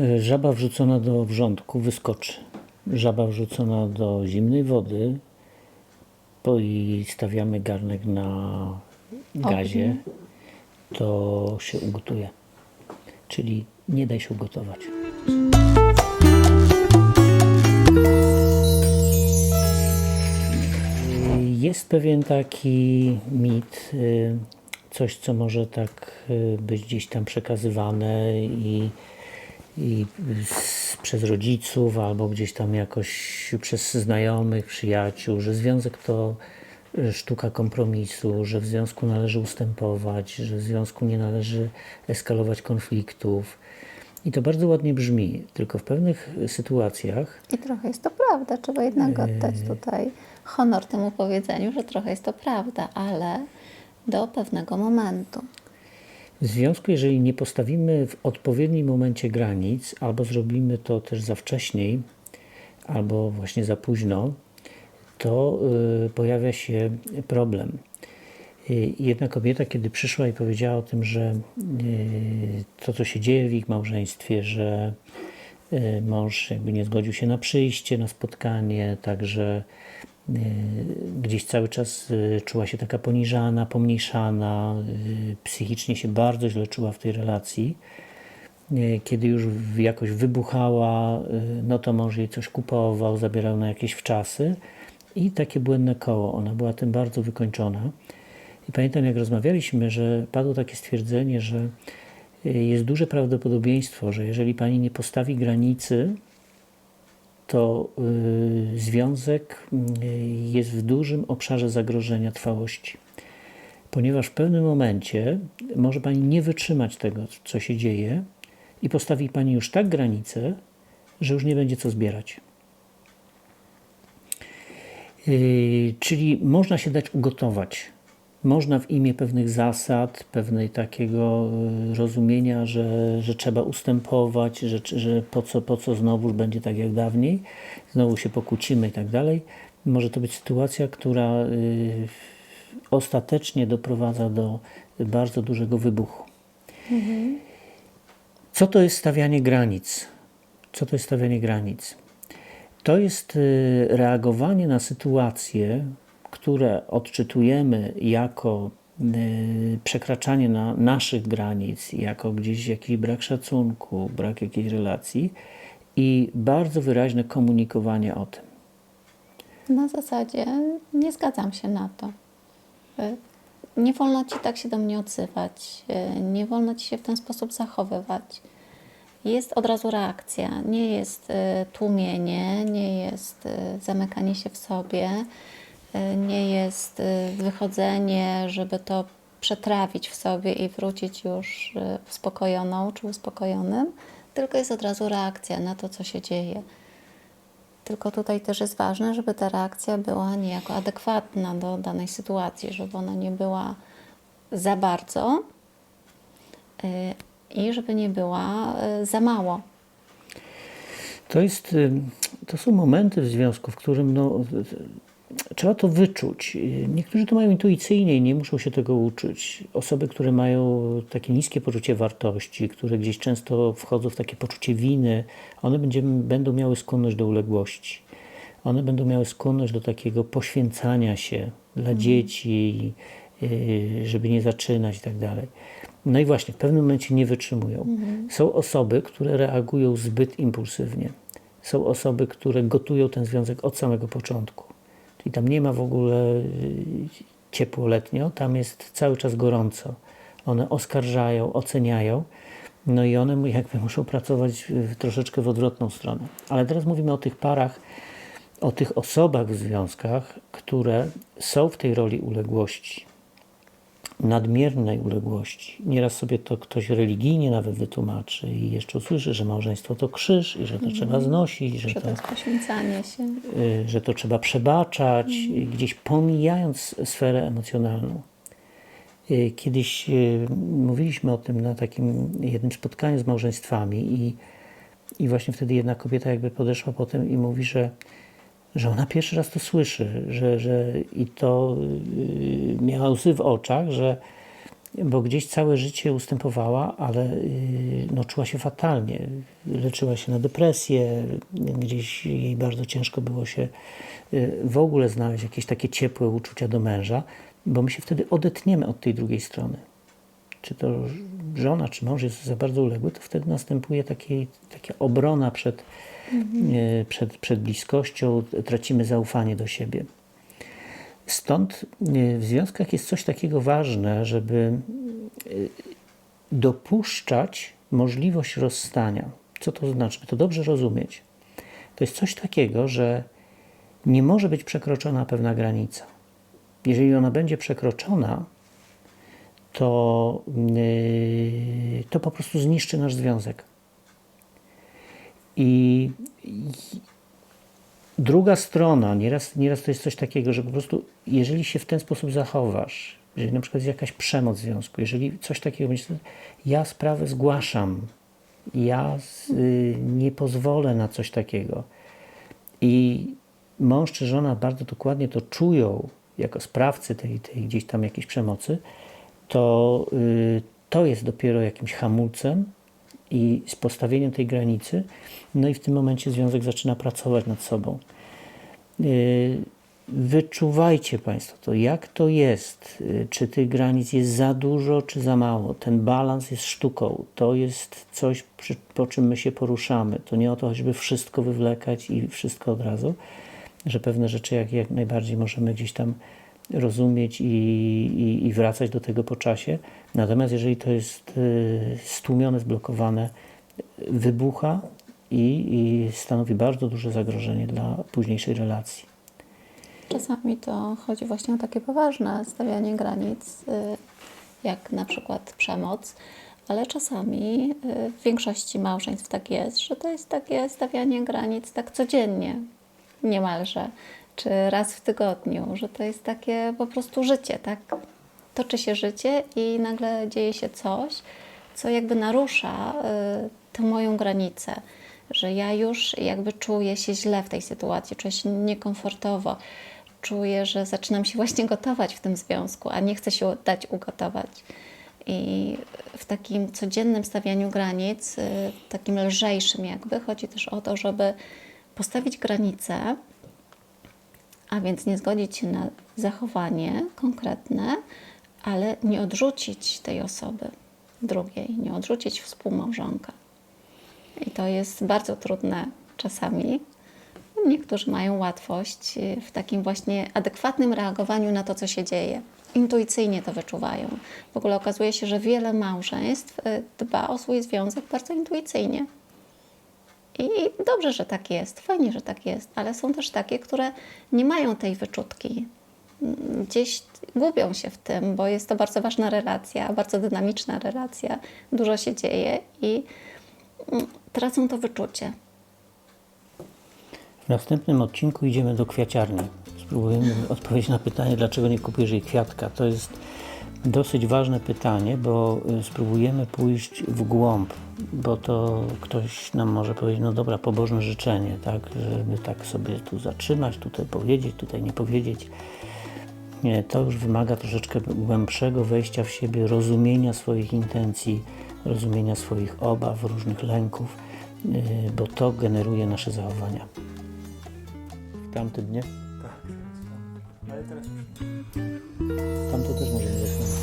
Y, Żaba wrzucona do wrzątku wyskoczy. Żaba wrzucona do zimnej wody po i stawiamy garnek na gazie, to się ugotuje. Czyli nie daj się ugotować. Jest pewien taki mit, y, coś co może tak y, być gdzieś tam przekazywane i, i z, przez rodziców albo gdzieś tam jakoś przez znajomych, przyjaciół, że związek to y, sztuka kompromisu, że w związku należy ustępować, że w związku nie należy eskalować konfliktów. I to bardzo ładnie brzmi, tylko w pewnych sytuacjach I trochę jest to prawda, trzeba jednak oddać tutaj honor temu powiedzeniu, że trochę jest to prawda, ale do pewnego momentu. W związku, jeżeli nie postawimy w odpowiednim momencie granic, albo zrobimy to też za wcześniej, albo właśnie za późno, to y, pojawia się problem. Y, Jedna kobieta, kiedy przyszła i powiedziała o tym, że y, to, co się dzieje w ich małżeństwie, że mąż jakby nie zgodził się na przyjście, na spotkanie, także gdzieś cały czas y, czuła się taka poniżana, pomniejszana, y, psychicznie się bardzo źle czuła w tej relacji. Y, Kiedy już jakoś wybuchała, no to mąż jej coś kupował, zabierał na jakieś wczasy i takie błędne koło. Ona była tym bardzo wykończona. I pamiętam, jak rozmawialiśmy, że padło takie stwierdzenie, że jest duże prawdopodobieństwo, że jeżeli pani nie postawi granicy, to y, związek y, jest w dużym obszarze zagrożenia trwałości. Ponieważ w pewnym momencie może pani nie wytrzymać tego, co się dzieje, i postawi pani już tak granicę, że już nie będzie co zbierać. Yy, czyli można się dać ugotować. Można w imię pewnych zasad, pewnej takiego yy, rozumienia, że, że trzeba ustępować, że, że po, co, po co znowu będzie tak jak dawniej, znowu się pokłócimy i tak dalej. Może to być sytuacja, która yy, ostatecznie doprowadza do bardzo dużego wybuchu. Co to jest stawianie granic? Co to jest stawianie granic? To jest y, reagowanie na sytuacje, które odczytujemy jako y, przekraczanie na naszych granic, jako gdzieś jakiś brak szacunku, brak jakiejś relacji i bardzo wyraźne komunikowanie o tym. Na zasadzie nie zgadzam się na to. Y, Nie wolno ci tak się do mnie odzywać, y, nie wolno ci się w ten sposób zachowywać. Jest od razu reakcja, nie jest tłumienie, nie jest zamykanie się w sobie, nie jest y, wychodzenie, żeby to przetrawić w sobie i wrócić już y, uspokojoną czy uspokojonym, tylko jest od razu reakcja na to, co się dzieje. Tylko tutaj też jest ważne, żeby ta reakcja była niejako adekwatna do danej sytuacji, żeby ona nie była za bardzo i żeby nie była za mało. To, jest, to są momenty w związku, w którym no, trzeba to wyczuć. Niektórzy to mają intuicyjnie i nie muszą się tego uczyć. Osoby, które mają takie niskie poczucie wartości, które gdzieś często wchodzą w takie poczucie winy, one będzie, będą miały skłonność do uległości. One będą miały skłonność do takiego poświęcania się dla dzieci, y, żeby nie zaczynać i tak dalej. No i właśnie, w pewnym momencie nie wytrzymują. Są osoby, które reagują zbyt impulsywnie. Są osoby, które gotują ten związek od samego początku. Czyli tam nie ma w ogóle y, ciepło letnio, tam jest cały czas gorąco. One oskarżają, oceniają, no i one jakby muszą pracować troszeczkę w odwrotną stronę. Ale teraz mówimy o tych parach, o tych osobach w związkach, które są w tej roli uległości nadmiernej uległości. Nieraz sobie to ktoś religijnie nawet wytłumaczy i jeszcze usłyszy, że małżeństwo to krzyż i że to trzeba znosić, że Że to, poświęcanie się. y, że to trzeba przebaczać, y, gdzieś pomijając sferę emocjonalną. Y, Kiedyś mówiliśmy o tym na takim jednym spotkaniu z małżeństwami i, i właśnie wtedy jedna kobieta jakby podeszła potem i mówi, że, że ona pierwszy raz to słyszy, że, że i to y, miała łzy w oczach, że, bo gdzieś całe życie ustępowała, ale y, no, czuła się fatalnie. Leczyła się na depresję, gdzieś jej bardzo ciężko było się y, w ogóle znaleźć jakieś takie ciepłe uczucia do męża, bo my się wtedy odetniemy od tej drugiej strony. Czy to żona, czy mąż jest za bardzo uległy, to wtedy następuje taki, taka obrona przed, y, przed, przed bliskością, tracimy zaufanie do siebie. Stąd w związkach jest coś takiego ważne, żeby y, dopuszczać możliwość rozstania. Co to znaczy? To dobrze rozumieć. To jest coś takiego, że nie może być przekroczona pewna granica. Jeżeli ona będzie przekroczona, to, yy, to po prostu zniszczy nasz związek. I druga strona, nieraz, nieraz to jest coś takiego, że po prostu jeżeli się w ten sposób zachowasz, jeżeli na przykład jest jakaś przemoc w związku, jeżeli coś takiego będzie, ja sprawę zgłaszam, ja z, y, nie pozwolę na coś takiego. I mąż czy żona bardzo dokładnie to czują jako sprawcy tej, tej gdzieś tam jakiejś przemocy, to y, to jest dopiero jakimś hamulcem i z postawieniem tej granicy, no i w tym momencie związek zaczyna pracować nad sobą. Y, Wyczuwajcie Państwo to, jak to jest, y, czy tych granic jest za dużo, czy za mało. Ten balans jest sztuką, to jest coś, po czym my się poruszamy. To nie o to, żeby wszystko wywlekać i wszystko od razu, że pewne rzeczy jak, jak najbardziej możemy gdzieś tam rozumieć i, i, i wracać do tego po czasie. Natomiast jeżeli to jest y, stłumione, zblokowane, wybucha i, i stanowi bardzo duże zagrożenie dla późniejszej relacji. Czasami to chodzi właśnie o takie poważne stawianie granic, y, jak na przykład przemoc, ale czasami y, w większości małżeństw tak jest, że to jest takie stawianie granic tak codziennie, niemalże, czy raz w tygodniu, że to jest takie po prostu życie, tak? Toczy się życie i nagle dzieje się coś, co jakby narusza y, tę moją granicę, że ja już jakby czuję się źle w tej sytuacji, czuję się niekomfortowo, czuję, że zaczynam się właśnie gotować w tym związku, a nie chcę się dać ugotować. I w takim codziennym stawianiu granic, y, takim lżejszym jakby, chodzi też o to, żeby postawić granice, a więc nie zgodzić się na zachowanie konkretne, ale nie odrzucić tej osoby drugiej, nie odrzucić współmałżonka. I to jest bardzo trudne czasami. Niektórzy mają łatwość y, w takim właśnie adekwatnym reagowaniu na to, co się dzieje. Intuicyjnie to wyczuwają. W ogóle okazuje się, że wiele małżeństw y, dba o swój związek bardzo intuicyjnie. I dobrze, że tak jest, fajnie, że tak jest, ale są też takie, które nie mają tej wyczutki. Gdzieś gubią się w tym, bo jest to bardzo ważna relacja, bardzo dynamiczna relacja, dużo się dzieje i mm, tracą to wyczucie. W następnym odcinku idziemy do kwiaciarni. Spróbujemy odpowiedzieć na pytanie, dlaczego nie kupujesz jej kwiatka. To jest dosyć ważne pytanie, bo y, spróbujemy pójść w głąb, bo to ktoś nam może powiedzieć, no dobra, pobożne życzenie, tak, żeby tak sobie tu zatrzymać, tutaj powiedzieć, tutaj nie powiedzieć. Nie, to już wymaga troszeczkę głębszego wejścia w siebie, rozumienia swoich intencji, rozumienia swoich obaw, różnych lęków, y, bo to generuje nasze zachowania. W tamtym dnie? Tak, ale teraz już Tam to też możemy zasłonić.